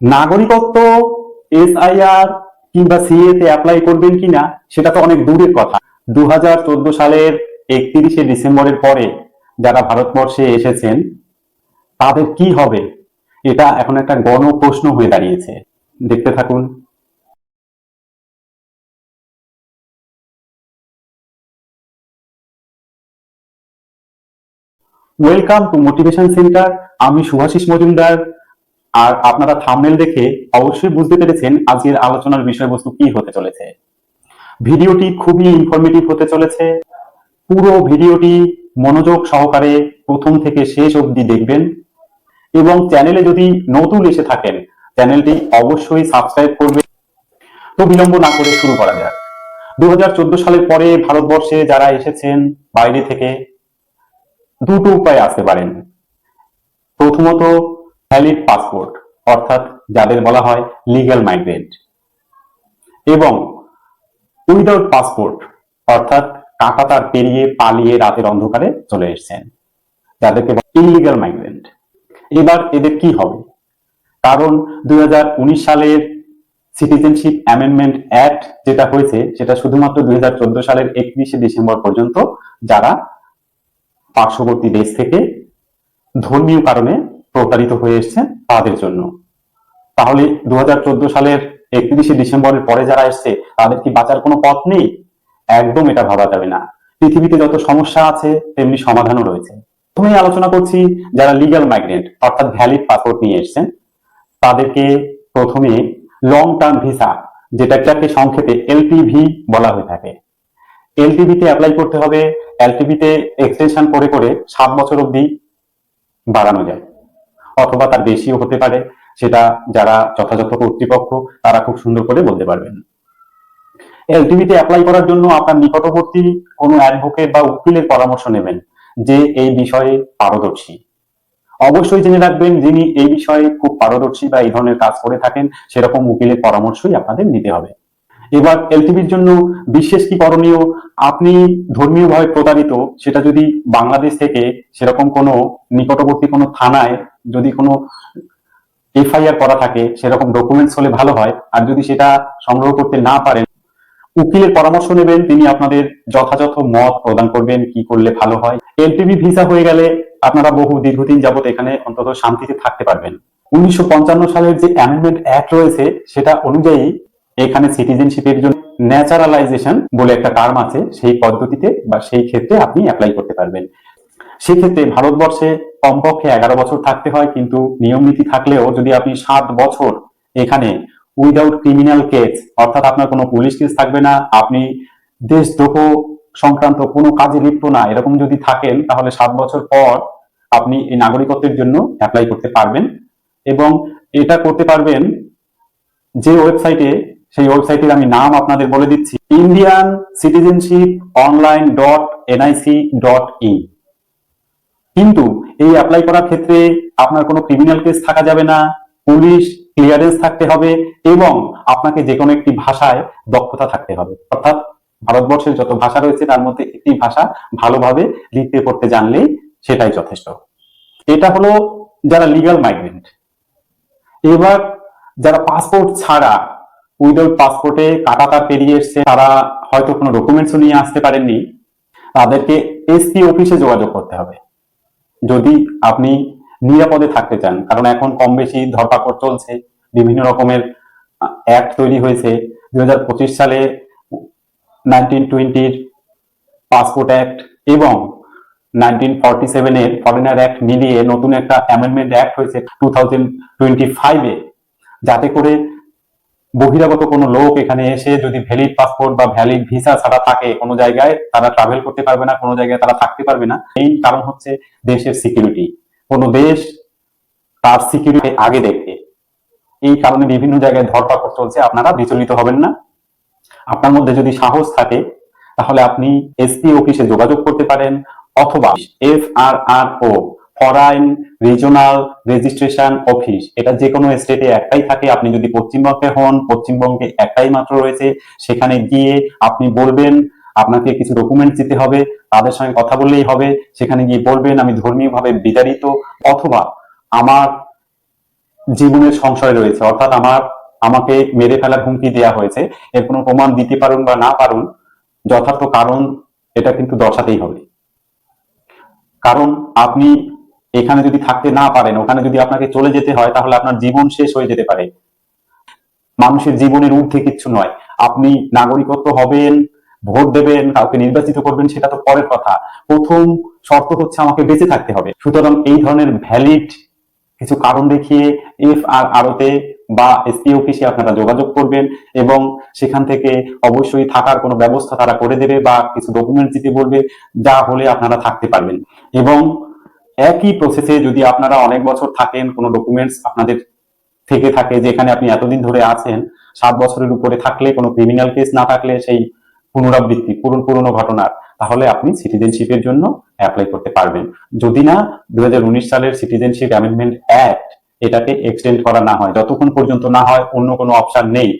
নাগরিকত্ব এসআইআর কিংবা সিএ তে অ্যাপ্লাই করবেন কিনা, সেটা তো অনেক দূরের কথা। দু সালের একত্রিশে ডিসেম্বরের পরে যারা ভারতবর্ষে এসেছেন, তাদের কি হবে? এটা এখন একটা গণ প্রশ্ন হয়ে দাঁড়িয়েছে। দেখতে থাকুন। ওয়েলকাম টু মোটিভেশন সেন্টার আমি শুভাশিস মজুমদার। আর আপনারা থামনেল দেখে অবশ্যই বুঝতে পেরেছেন আজকের আলোচনার বিষয়বস্তু কি হতে চলেছে। ভিডিওটি খুবই ইনফরমেটিভ হতে চলেছে। পুরো ভিডিওটি মনোযোগ সহকারে প্রথম থেকে শেষ অবধি দেখবেন এবং চ্যানেলে যদি নতুন এসে থাকেন চ্যানেলটি অবশ্যই সাবস্ক্রাইব করবেন। তো বিলম্ব না করে শুরু করা যাক। দু হাজার চোদ্দ সালের পরে ভারতবর্ষে যারা এসেছেন বাইরে থেকে, দুটো উপায় আসতে পারেন। প্রথমত ভ্যালিড পাসপোর্ট অর্থাৎ যাদের বলা হয় লিগ্যাল মাইগ্রেন্ট এবং উইদাউট পাসপোর্ট অর্থাৎ কাঁটাতার পেরিয়ে পালিয়ে রাতের অন্ধকারে চলে এসেছেন। যাদেরকে ইলিগাল মাইগ্রেন্ট এবার এদের কি হবে? কারণ দুই হাজার উনিশ সালের সিটিজেনশিপ অ্যামেন্ডমেন্ট অ্যাক্ট যেটা হয়েছে, সেটা শুধুমাত্র দুই হাজার চোদ্দ সালের একত্রিশে ডিসেম্বর পর্যন্ত যারা পার্শ্ববর্তী দেশ থেকে ধর্মীয় কারণে প্রতারিত হয়ে এসছেন তাদের জন্য। তাহলে দু হাজার চোদ্দ সালের একত্রিশে ডিসেম্বরের পরে যারা এসছে, তাদের কি বাঁচার কোনো পথ নেই? একদম এটা ভাবা যাবে না। পৃথিবীতে যত সমস্যা আছে, তেমনি সমাধানও রয়েছে। প্রথমেই আলোচনা করছি, যারা লিগ্যাল মাইগ্রেন্ট অর্থাৎ ভ্যালিড পাসপোর্ট নিয়ে এসছেন, তাদেরকে প্রথমে লং টার্ম ভিসা যেটাকে সংক্ষেপে এলপিভি বলা হয়ে থাকে। এলটিভিতে অ্যাপ্লাই করতে হবে এলটিভিতে এক্সটেনশন করে করে সাত বছর অবধি বাড়ানো যায়। অথবা তার বেশিও হতে পারে, সেটা যারা যথাযথ কর্তৃপক্ষ, তারা খুব সুন্দর করে বলতে পারবেন। এলটিভিতে অ্যাপ্লাই করার জন্য আপনার নিকটবর্তী কোনো অ্যাডভোকেট বা উকিলের পরামর্শ নেবেন, যে এই বিষয়ে পারদর্শী। অবশ্যই জেনে রাখবেন, যিনি এই বিষয়ে খুব পারদর্শী বা এই ধরনের কাজ করে থাকেন, সেরকম উকিলের পরামর্শই আপনাদের নিতে হবে। এবার এলটিভির জন্য বিশেষ কি করণীয়? আপনি ধর্মীয়ভাবে প্রতারিত, সেটা যদি বাংলাদেশ থেকে সেরকম কোনো নিকটবর্তী কোনো থানায় যদি কোনো এফআইআর করা থাকে, সেরকম ডকুমেন্টস হলে ভালো হয়। আর যদি সেটা সংগ্রহ করতে না পারেন, উকিলের পরামর্শ নেবেন, তিনি আপনাদের যথাযথ মত প্রদান করবেন, কি করলে ভালো হয়। এলটিভি ভিসা হয়ে গেলে আপনারা বহু দীর্ঘদিন যাবত এখানে অন্তত শান্তিতে থাকতে পারবেন। উনিশশো পঞ্চান্ন সালের যে অ্যামেন্ডমেন্ট অ্যাক্ট রয়েছে, সেটা অনুযায়ী এখানে সিটিজেনশিপের জন্য ন্যাচারালাইজেশন বলে একটা টার্ম আছে, সেই পদ্ধতিতে বা সেই ক্ষেত্রে আপনি অ্যাপ্লাই করতে পারবেন। সেক্ষেত্রে ভারতবর্ষে কমপক্ষে এগারো বছর থাকতে হয়, কিন্তু নিয়ম নীতি থাকলেও যদি আপনি সাত বছর এখানে উইদাউট ক্রিমিনাল কেস অর্থাৎ আপনার কোনো পুলিশ কেস থাকবে না, আপনি দেশদ্রোহ সংক্রান্ত কোনো কাজে লিপ্ত না, এরকম যদি থাকেন, তাহলে সাত বছর পর আপনি এই নাগরিকত্বের জন্য অ্যাপ্লাই করতে পারবেন এবং এটা করতে পারবেন যে ওয়েবসাইটে সেই ওয়েবসাইটের আমি নাম আপনাদের বলে দিচ্ছি Indian citizenship online dot NIC dot in কিন্তু এই অ্যাপ্লাই করার ক্ষেত্রে আপনার কোনো ক্রিমিনাল কেস থাকা যাবে না পুলিশ ক্লিয়ারেন্স থাকতে হবে এবং আপনাকে যে কোনো একটি ভাষায় দক্ষতা থাকতে হবে। অর্থাৎ ভারতবর্ষের যত ভাষা রয়েছে, তার মধ্যে একটি ভাষা ভালোভাবে লিখতে, পড়তে জানলেই সেটাই যথেষ্ট। এটা হলো যারা লিগাল মাইগ্রেন্ট এবার যারা পাসপোর্ট ছাড়া উইদাউট পাসপোর্টে কাটাতার পেরিয়ে এসছে, তারা হয়তো কোনো ডকুমেন্টসও নিয়ে আসতে পারেননি। তাদেরকে এসপি অফিসে যোগাযোগ করতে হবে। যদি আপনি নিরাপদে থাকতে চান, কারণ এখন কম বেশি ধরপাকড় চলছে, বিভিন্ন রকমের অ্যাক্ট তৈরি হয়েছে। দু হাজার পঁচিশ সালে নাইনটিন টোয়েন্টির পাসপোর্ট অ্যাক্ট এবং নাইনটিন ফর্টি সেভেনের ফরেনার অ্যাক্ট মিলিয়ে নতুন একটা অ্যামেন্ডমেন্ট অ্যাক্ট হয়েছে টু থাউজেন্ড টোয়েন্টি ফাইভে যাতে করে বহিরাগত কোনো লোক এখানে এসে যদি ভ্যালিড পাসপোর্ট বা ভ্যালিড ভিসা ছাড়া থাকে কোনো জায়গায়, তারা ট্রাভেল করতে পারবে না, কোনো জায়গায় তারা থাকতে পারবে না। এই কারণ হচ্ছে দেশের সিকিউরিটি কোনো দেশ তার সিকিউরিটি আগে দেখবে। এই কারণে বিভিন্ন জায়গায় ধরপাকড় চলছে, আপনারা বিচলিত হবেন না। আপনার মধ্যে যদি সাহস থাকে, তাহলে আপনি এসপি অফিসে যোগাযোগ করতে পারেন অথবা F R R O foreign regional registration office এটা যে কোনো স্টেটে একটাই থাকে। আপনি যদি পশ্চিমবঙ্গে হন, পশ্চিমবঙ্গে একটাই মাত্র রয়েছে। সেখানে গিয়ে আপনি বলবেন, আপনাকে কিছু ডকুমেন্ট দিতে হবে, তাদের সঙ্গে কথা বললেই হবে। সেখানে গিয়ে বলবেন, আমি ধর্মীয়ভাবে বিতাড়িত। অথবা, আমার জীবনের সংশয় রয়েছে। অর্থাৎ, আমার, আমাকে মেরে ফেলার হুমকি দেওয়া হয়েছে। এর কোনো প্রমাণ দিতে পারুন বা না পারুন, যথার্থ কারণ এটা কিন্তু দর্শাতেই হবে। কারণ, আপনি এখানে যদি থাকতে না পারেন, ওখানে যদি আপনাকে চলে যেতে হয়, তাহলে আপনার জীবন শেষ হয়ে যেতে পারে। মানুষের জীবনের ঊর্ধ্বে কিচ্ছু নয়। আপনি নাগরিকত্ব হবেন, ভোট দেবেন, কাউকে নির্বাচিত করবেন, সেটা তো পরের কথা। প্রথম শর্ত হচ্ছে আমাকে বেঁচে থাকতে হবে। সুতরাং এই ধরনের ভ্যালিড কিছু কারণ দেখিয়ে এফ আর আরতে বা এসপি অফিসে আপনারা যোগাযোগ করবেন এবং সেখান থেকে অবশ্যই থাকার কোনো ব্যবস্থা তারা করে দেবে বা কিছু ডকুমেন্ট দিতে বলবে, যা হলে আপনারা থাকতে পারবেন। এবং একই প্রসেসে যদি আপনারা অনেক বছর থাকেন, কোনো ডকুমেন্টস আপনাদের থেকে থাকে যেখানে আপনি এতদিন ধরে আছেন, সাত বছরের উপরে থাকলে, কোনো ক্রিমিনাল কেস না থাকলে সেই পুনরাবৃত্তি পুরনো পুরনো ঘটনার, তাহলে আপনি সিটিজেনশিপের জন্য অ্যাপ্লাই করতে পারবেন। যদি না দু হাজার উনিশ সালের সিটিজেনশিপ অ্যামেন্ডমেন্ট অ্যাক্ট এটাকে এক্সটেন্ড করা না হয়, যতক্ষণ পর্যন্ত না হয় অন্য কোনো অপশন নেই।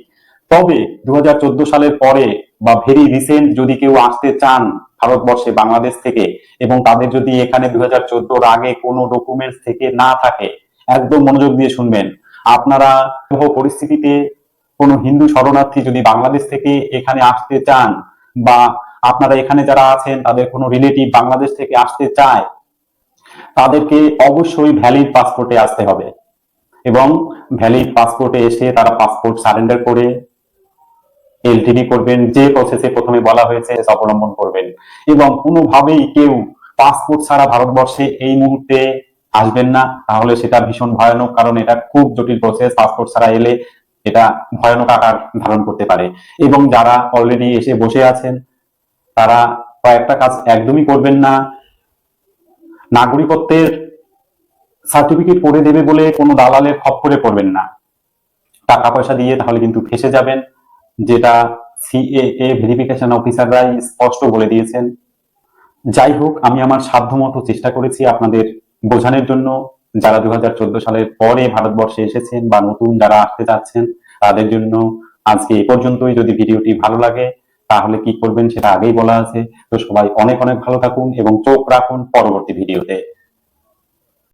তবে দু হাজার চোদ্দ সালের পরে বা ভেরি রিসেন্ট যদি কেউ আসতে চান ভারতবর্ষে, বাংলাদেশ থেকে, এবং তাদের যদি এখানে দু হাজার চোদ্দোর আগে কোনো ডকুমেন্টস থেকে না থাকে, একদম মনোযোগ দিয়ে শুনবেন। আপনারা পরিস্থিতিতে কোনো হিন্দু শরণার্থী যদি বাংলাদেশ থেকে এখানে আসতে চান, বা আপনারা এখানে যারা আছেন, তাদের কোনো রিলেটিভ বাংলাদেশ থেকে আসতে চায়, তাদেরকে অবশ্যই ভ্যালিড পাসপোর্টে আসতে হবে। এবং ভ্যালিড পাসপোর্টে এসে তারা পাসপোর্ট সারেন্ডার করে এলটিডি করবেন, যে প্রসেসে প্রথমে বলা হয়েছে অবলম্বন করবেন। এবং কোনোভাবেই কেউ পাসপোর্ট ছাড়া ভারতবর্ষে এই মুহূর্তে আসবেন না, তাহলে সেটা ভীষণ ভয়ানক, কারণ এটা খুব জটিল প্রসেস পাসপোর্ট ছাড়া এলে এটা ভয়ানক আকার ধারণ করতে পারে। এবং যারা অলরেডি এসে বসে আছেন, তারা কয়েকটা কাজ একদমই করবেন না। নাগরিকত্বের সার্টিফিকেট করে দেবে বলে কোনো দালালের খপ্পরে পড়বেন না। টাকা পয়সা দিয়ে তাহলে কিন্তু ফেসে যাবেন। যেটা সিএএ ভেরিফিকেশন অফিসাররাই স্পষ্ট বলে দিয়েছেন। যাই হোক, আমি আমার সাধ্যমতো চেষ্টা করেছি আপনাদের বোঝানোর জন্য। যারা দু হাজার চোদ্দ সালের পরে ভারতবর্ষে এসেছেন বা নতুন যারা আসতে যাচ্ছেন তাদের জন্য আজকে এ পর্যন্তই। যদি ভিডিওটি ভালো লাগে, তাহলে কি করবেন সেটা আগেই বলা আছে। তো সবাই অনেক অনেক ভালো থাকুন এবং চোখ রাখুন পরবর্তী ভিডিওতে।